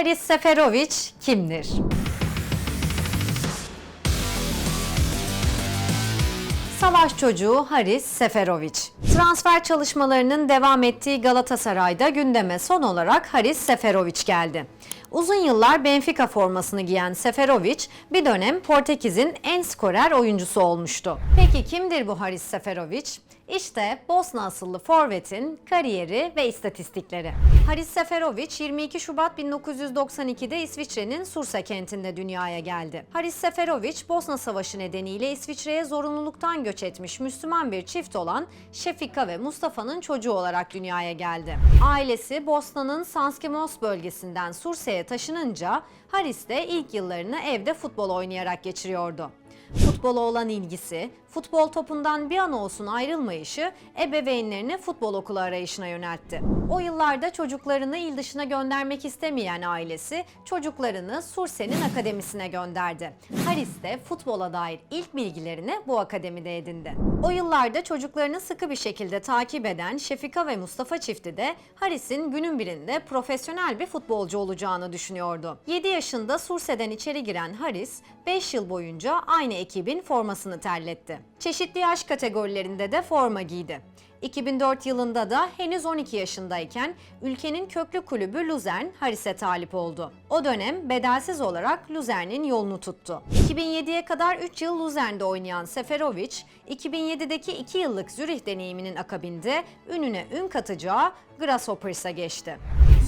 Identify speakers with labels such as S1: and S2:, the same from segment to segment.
S1: Haris Seferovic kimdir? Savaş çocuğu Haris Seferovic. Transfer çalışmalarının devam ettiği Galatasaray'da gündeme son olarak Haris Seferovic geldi. Uzun yıllar Benfica formasını giyen Seferovic bir dönem Portekiz'in en skorer oyuncusu olmuştu. Peki kimdir bu Haris Seferovic? İşte Bosna asıllı forvetin kariyeri ve istatistikleri. Haris Seferovic 22 Şubat 1992'de İsviçre'nin Sursa kentinde dünyaya geldi. Haris Seferovic Bosna Savaşı nedeniyle İsviçre'ye zorunluluktan göç etmiş Müslüman bir çift olan Şefika ve Mustafa'nın çocuğu olarak dünyaya geldi. Ailesi Bosna'nın Sanskimos bölgesinden Sursa'ya taşınınca Haris de ilk yıllarını evde futbol oynayarak geçiriyordu. Futbola olan ilgisi, futbol topundan bir an olsun ayrılmayışı ebeveynlerini futbol okulu arayışına yöneltti. O yıllarda çocuklarını il dışına göndermek istemeyen ailesi çocuklarını Surse'nin akademisine gönderdi. Haris de futbola dair ilk bilgilerini bu akademide edindi. O yıllarda çocuklarını sıkı bir şekilde takip eden Şefika ve Mustafa çifti de Haris'in günün birinde profesyonel bir futbolcu olacağını düşünüyordu. 7 yaşında Surse'den içeri giren Haris, 5 yıl boyunca aynı ekibin formasını terletti. Çeşitli yaş kategorilerinde de forma giydi. 2004 yılında da henüz 12 yaşındayken ülkenin köklü kulübü Luzern Haris'e talip oldu. O dönem bedelsiz olarak Luzern'in yolunu tuttu. 2007'ye kadar 3 yıl Luzern'de oynayan Seferovic, 2007'deki 2 yıllık Zürih deneyiminin akabinde ününe ün katacağı Grasshoppers'a geçti.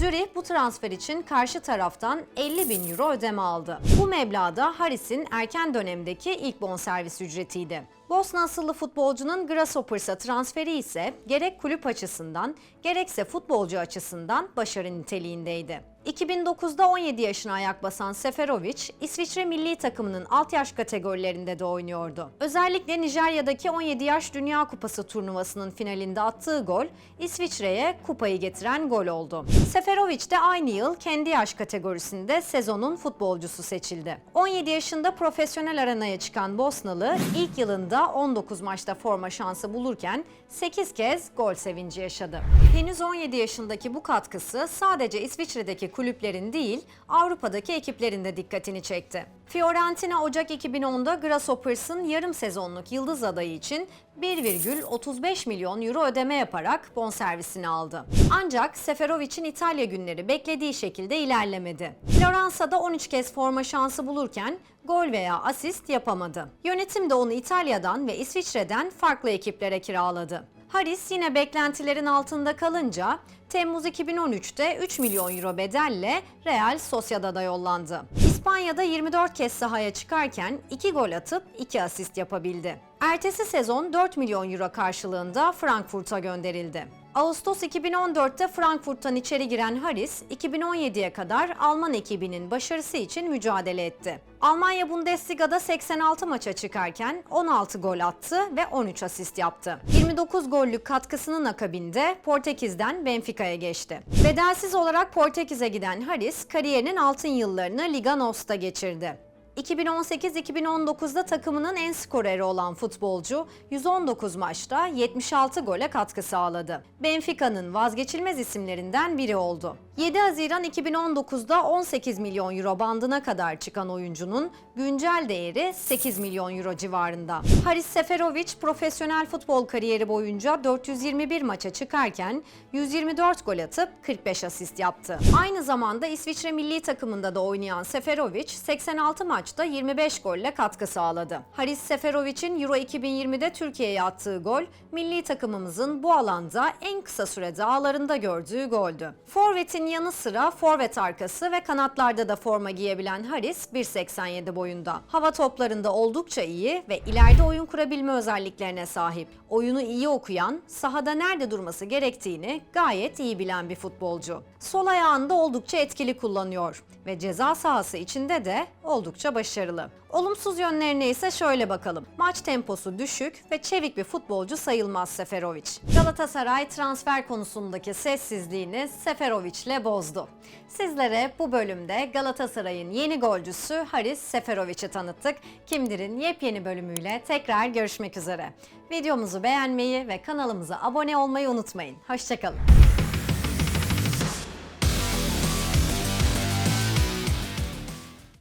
S1: Zürih bu transfer için karşı taraftan 50 bin euro ödeme aldı. Bu meblağda Haris'in erken dönemdeki ilk bonservis ücretiydi. Bosna asıllı futbolcunun Grasshoppers'a transferi ise gerek kulüp açısından gerekse futbolcu açısından başarı niteliğindeydi. 2009'da 17 yaşına ayak basan Seferovic, İsviçre milli takımının alt yaş kategorilerinde de oynuyordu. Özellikle Nijerya'daki 17 yaş Dünya Kupası turnuvasının finalinde attığı gol, İsviçre'ye kupayı getiren gol oldu. Seferovic de aynı yıl kendi yaş kategorisinde sezonun futbolcusu seçildi. 17 yaşında profesyonel arenaya çıkan Bosnalı ilk yılında 19 maçta forma şansı bulurken 8 kez gol sevinci yaşadı. Henüz 17 yaşındaki bu katkısı sadece İsviçre'deki kulüplerin değil, Avrupa'daki ekiplerin de dikkatini çekti. Fiorentina Ocak 2010'da Grasshoppers'ın yarım sezonluk yıldız adayı için 1,35 milyon euro ödeme yaparak bonservisini aldı. Ancak Seferovic'in İtalya günleri beklediği şekilde ilerlemedi. Floransa'da 13 kez forma şansı bulurken gol veya asist yapamadı. Yönetim de onu İtalya'dan ve İsviçre'den farklı ekiplere kiraladı. Haris yine beklentilerin altında kalınca Temmuz 2013'te 3 milyon euro bedelle Real Sociedad'a yollandı. İspanya'da 24 kez sahaya çıkarken 2 gol atıp 2 asist yapabildi. Ertesi sezon 4 milyon euro karşılığında Frankfurt'a gönderildi. Ağustos 2014'te Frankfurt'tan içeri giren Haris, 2017'ye kadar Alman ekibinin başarısı için mücadele etti. Almanya Bundesliga'da 86 maça çıkarken 16 gol attı ve 13 asist yaptı. 29 gollük katkısının akabinde Portekiz'den Benfica'ya geçti. Bedelsiz olarak Portekiz'e giden Haris, kariyerinin altın yıllarını Liga NOS'ta geçirdi. 2018-2019'da takımının en skoreri olan futbolcu 119 maçta 76 gole katkı sağladı. Benfica'nın vazgeçilmez isimlerinden biri oldu. 7 Haziran 2019'da 18 milyon euro bandına kadar çıkan oyuncunun güncel değeri 8 milyon euro civarında. Haris Seferovic profesyonel futbol kariyeri boyunca 421 maça çıkarken 124 gol atıp 45 asist yaptı. Aynı zamanda İsviçre milli takımında da oynayan Seferovic 86 maçta 25 golle katkı sağladı. Haris Seferovic'in Euro 2020'de Türkiye'ye attığı gol milli takımımızın bu alanda en kısa sürede ağlarında gördüğü goldü. Forvet'in yanı sıra forvet arkası ve kanatlarda da forma giyebilen Haris 1.87 boyunda. Hava toplarında oldukça iyi ve ileride oyun kurabilme özelliklerine sahip. Oyunu iyi okuyan, sahada nerede durması gerektiğini gayet iyi bilen bir futbolcu. Sol ayağını da oldukça etkili kullanıyor ve ceza sahası içinde de oldukça başarılı. Olumsuz yönlerine ise şöyle bakalım. Maç temposu düşük ve çevik bir futbolcu sayılmaz Seferovic. Galatasaray transfer konusundaki sessizliğini Seferovic ile bozdu. Sizlere bu bölümde Galatasaray'ın yeni golcüsü Haris Seferovic'i tanıttık. Kimdir'in yepyeni bölümüyle tekrar görüşmek üzere. Videomuzu beğenmeyi ve kanalımıza abone olmayı unutmayın. Hoşçakalın.